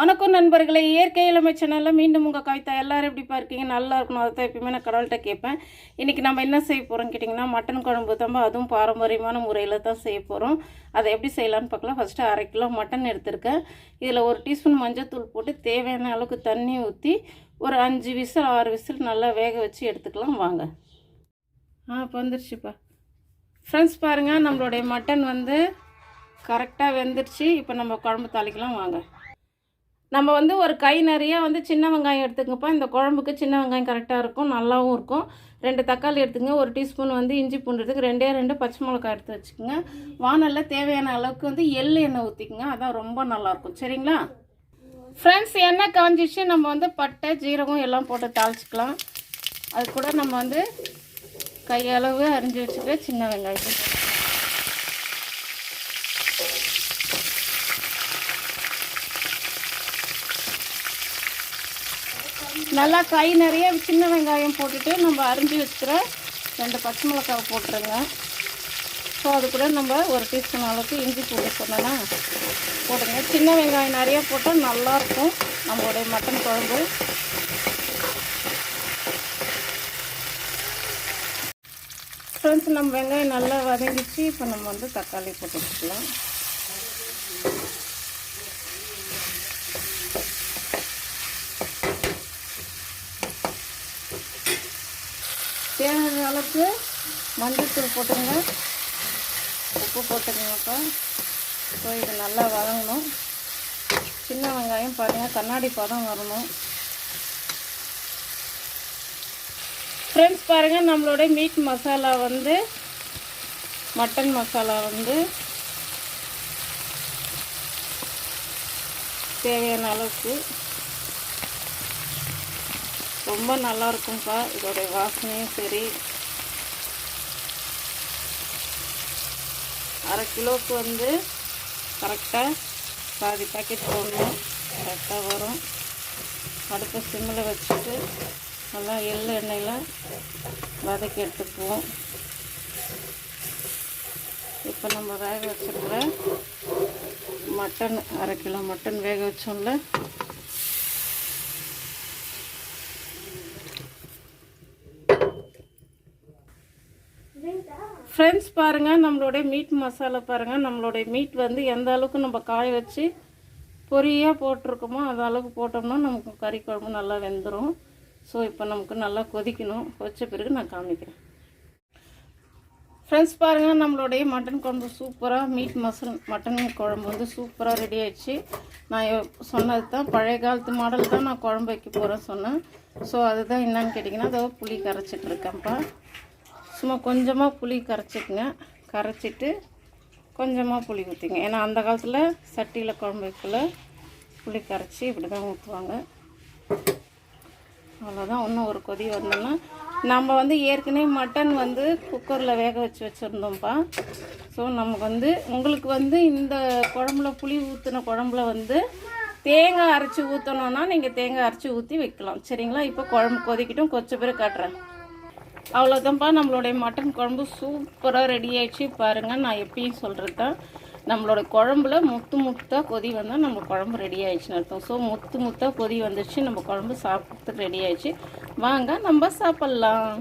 வணக்கம் நண்பர்களே. இயற்கை இளமை சேனலில் மீண்டும் உங்கள் கவிதா. எல்லோரும் எப்படி இருக்கீங்க நல்லா இருக்கணும். அதை தான் எப்பயுமே நான் கடவுள்கிட்ட கேட்பேன். இன்றைக்கி நம்ம என்ன செய்ய போகிறோம் கேட்டிங்கன்னா மட்டன் குழம்பு தம்ப அதுவும் பாரம்பரியமான முறையில் தான் செய்ய போகிறோம் அதை எப்படி செய்யலான்னு பார்க்கலாம். ஃபஸ்ட்டு அரை கிலோ மட்டன் எடுத்திருக்கேன். இதில் ஒரு டீஸ்பூன் மஞ்சத்தூள் போட்டு தேவையான அளவுக்கு தண்ணி ஊற்றி ஒரு அஞ்சு விசில் ஆறு விசில் நல்லா வேக வச்சு எடுத்துக்கலாம். வாங்க. ஆ இப்போ வந்துருச்சுப்பா. ஃப்ரெண்ட்ஸ் பாருங்கள் நம்மளுடைய மட்டன் வந்து கரெக்டாக வெந்துருச்சு. இப்போ நம்ம குழம்பு தாளிக்கலாம். வாங்க. நம்ம வந்து ஒரு கை நிறைய வந்து சின்ன வெங்காயம் எடுத்துங்கப்பா இந்த குழம்புக்கு சின்ன வெங்காயம் கரெக்டாக இருக்கும் நல்லாவும் இருக்கும். ரெண்டு தக்காளி எடுத்துங்க ஒரு டீஸ்பூன் வந்து இஞ்சி பூண்டுறதுக்கு ரெண்டே ரெண்டு பச்சை மிளகாய் எடுத்து வச்சுக்கோங்க. வானலில் தேவையான அளவுக்கு வந்து எள்ளு எண்ணெய் ஊற்றிக்கோங்க அதான் ரொம்ப நல்லாயிருக்கும். சரிங்களா? ஃப்ரெண்ட்ஸ் எண்ணெய் காஞ்சிச்சு நம்ம வந்து பட்டை ஜீரகம் எல்லாம் போட்டு தாளிச்சிக்கலாம். அது கூட நம்ம வந்து கையளவு அரிஞ்சு வச்சுக்க சின்ன வெங்காயத்தை நல்லா கை நிறைய சின்ன வெங்காயம் போட்டுட்டு நம்ம அரிஞ்சு வச்சுக்கிற ரெண்டு பச்சை மிளகாய் போட்டுருங்க. ஸோ அது கூட நம்ம ஒரு டீஸ்பூன் அளவுக்கு இஞ்சி பூண்டு சொன்னோன்னா போடுங்க சின்ன வெங்காயம் நிறைய போட்டால் நல்லாயிருக்கும். நம்மளுடைய மட்டன் குழம்பு. ஃப்ரெண்ட்ஸ் நம்ம வெங்காயம் நல்லா வதங்கிச்சு இப்போ நம்ம வந்து தக்காளி போட்டு வச்சுக்கலாம். தேவையான அளவுக்கு மஞ்சள்தூள் போட்டுங்க உப்பு போட்டுக்கங்கப்பா. ஸோ இது நல்லா வதங்கணும். சின்ன வெங்காயம் பாருங்கள் கண்ணாடி பதம் வரணும். ஃப்ரெண்ட்ஸ் பாருங்கள் நம்மளோட மீட் மசாலா வந்து மட்டன் மசாலா வந்து தேவையான அளவுக்கு ரொம்ப நல்லா இருக்கும்ப்பா இதோடைய வாசனையும் சரி. அரை கிலோவுக்கு வந்து கரெக்டாக பாதி பாக்கெட் போடணும். கரெக்டாக வரும். அடுப்பு சிம்மில் வச்சுட்டு நல்லா எள்ளு எண்ணெயில் வதக்கி எடுத்துக்குவோம். இப்போ நம்ம வேக வச்சுருக்கிற மட்டன் அரை கிலோ மட்டன் வேக வச்சோம்ல. ஃப்ரெண்ட்ஸ் பாருங்கள் நம்மளுடைய மீட் மசாலா பாருங்கள் நம்மளுடைய மீட் வந்து எந்த அளவுக்கு நம்ம காய வச்சு பொரியாக போட்டிருக்கோமோ அந்த அளவுக்கு போட்டோம்னா நமக்கு கறி குழம்பு நல்லா வெந்துடும் ஸோ இப்போ நமக்கு நல்லா கொதிக்கணும். கொச்ச பிறகு நான் காமிக்கிறேன். ஃப்ரெண்ட்ஸ் பாருங்கள் நம்மளுடைய மட்டன் குழம்பு சூப்பராக மீட் மசல் மட்டன் குழம்பு வந்து சூப்பராக ரெடி ஆயிடுச்சு. நான் சொன்னது தான் பழைய காலத்து மாடல் தான் நான் குழம்பு வைக்க போகிறேன் சொன்னேன். ஸோ அதுதான் என்னன்னு கேட்டிங்கன்னா அதை புளி கரைச்சிட்டு இருக்கேன்ப்பா. சும்மா கொஞ்சமாக புளி கரைச்சிக்கங்க. கரைச்சிட்டு கொஞ்சமாக புளி ஊற்றிங்க ஏன்னா அந்த காலத்தில் சட்டியில் குழம்பு வைக்கல. புளி கரைச்சி இப்படி தான் ஊற்றுவாங்க அவ்வளோதான் இன்னும் ஒரு கொதி வந்தோன்னா நம்ம வந்து ஏற்கனவே மட்டன் வந்து குக்கரில் வேக வச்சு வச்சுருந்தோம்ப்பா. ஸோ நமக்கு வந்து உங்களுக்கு வந்து இந்த குழம்புல புளி ஊற்றின குழம்புல வந்து தேங்காய் அரைச்சி ஊற்றணுன்னா நீங்கள் தேங்காய் அரைச்சி ஊற்றி வைக்கலாம். சரிங்களா? இப்போ குழம்பு கொதிக்கட்டும். கொச்ச பேர் காட்டுறேன். அவ்வளோதான்ப்பா நம்மளுடைய மட்டன் குழம்பு சூப்பராக ரெடி ஆயிடுச்சு. பாருங்கள் நான் எப்பயும் சொல்கிறது தான் நம்மளோட குழம்புல முத்து முத்தாக கொதி வந்தால் நம்ம குழம்பு ரெடி ஆயிடுச்சுன்னு அர்த்தம். ஸோ முத்து முத்தாக கொதி வந்துடுச்சு நம்ம குழம்பு சாப்பிட்றதுக்கு ரெடி ஆயிடுச்சு. வாங்க நம்ம சாப்பிட்லாம்.